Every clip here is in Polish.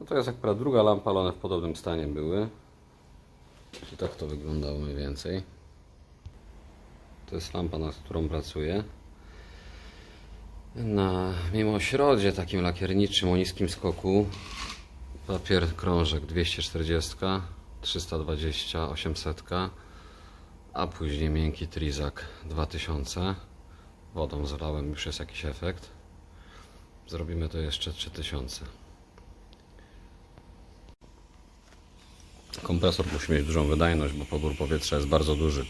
No to jest akurat druga lampa, ale one w podobnym stanie były. I tak to wyglądało mniej więcej. To jest lampa, nad którą pracuję. Na mimośrodzie takim lakierniczym o niskim skoku papier krążek 240, 320, 800, a później miękki trizak 2000. Wodą zalałem już jest jakiś efekt. Zrobimy to jeszcze 3000. Kompresor musi mieć dużą wydajność, bo pobór powietrza jest bardzo duży.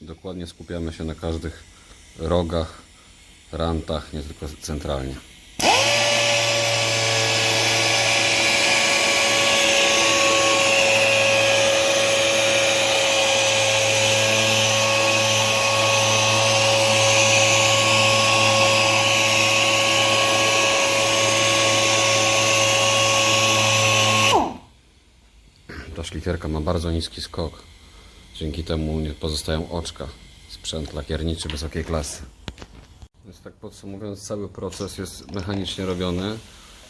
Dokładnie skupiamy się na każdych rogach, rantach, nie tylko centralnie. Ta szlifierka ma bardzo niski skok. Dzięki temu nie pozostają oczka. Sprzęt lakierniczy wysokiej klasy. Więc tak podsumowując, cały proces jest mechanicznie robiony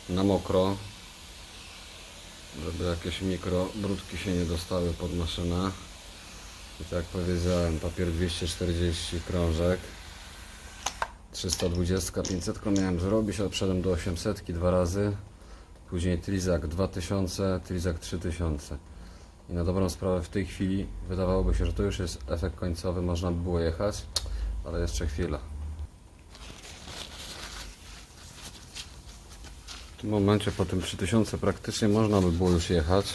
na mokro, żeby jakieś mikrobrudki się nie dostały pod maszynę. I tak jak powiedziałem, papier 240 krążek. 320, 500 miałem zrobić, ale wszedłem do 800 dwa razy. Później Trizak 2000, Trizak 3000. I na dobrą sprawę w tej chwili wydawałoby się, że to już jest efekt końcowy, można by było jechać, ale jeszcze chwila. W tym momencie po tym 3000 praktycznie można by było już jechać.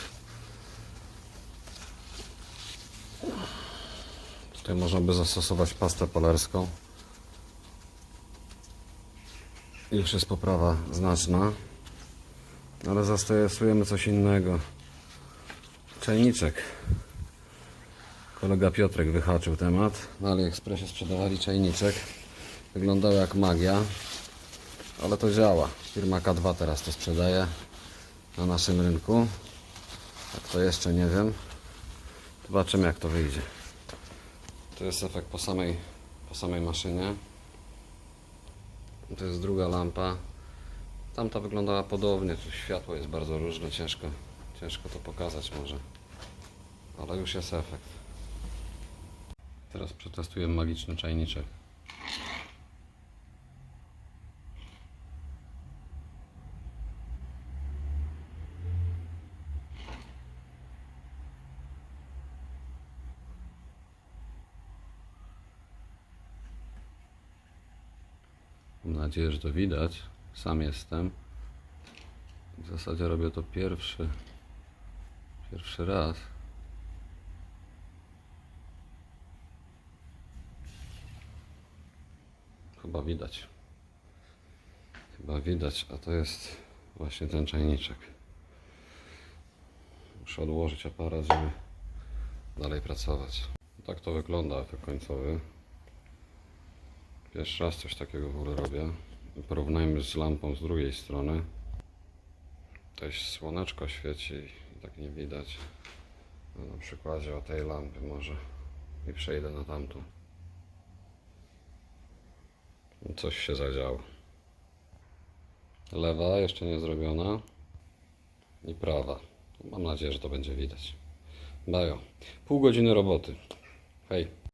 Tutaj można by zastosować pastę polarską. Już jest poprawa znaczna. Ale zastosujemy coś innego. Czajniczek. Kolega Piotrek wyhaczył temat. Na AliExpressie sprzedawali czajniczek. Wyglądał jak magia. Ale to działa. Firma K2 teraz to sprzedaje na naszym rynku. Jak to jeszcze nie wiem. Zobaczymy jak to wyjdzie. To jest efekt po samej, po samej maszynie. To jest druga lampa. Tamta wyglądała podobnie, tu światło jest bardzo różne, ciężko, ciężko to pokazać może. Ale już jest efekt. Teraz przetestuję magiczny czajniczek. Mam nadzieję, że to widać. Sam jestem. W zasadzie robię to pierwszy, pierwszy raz. Chyba widać. Chyba widać, a to jest właśnie ten czajniczek. Muszę odłożyć aparat, żeby dalej pracować. Tak to wygląda efekt końcowy. Pierwszy raz coś takiego w ogóle robię. Porównajmy z lampą z drugiej strony. Tutaj słoneczko świeci tak nie widać. No, na przykładzie o tej lampy może i przejdę na tamtą. Coś się zadziało. Lewa jeszcze nie zrobiona i prawa. Mam nadzieję, że to będzie widać. Dają. Pół godziny roboty. Hej.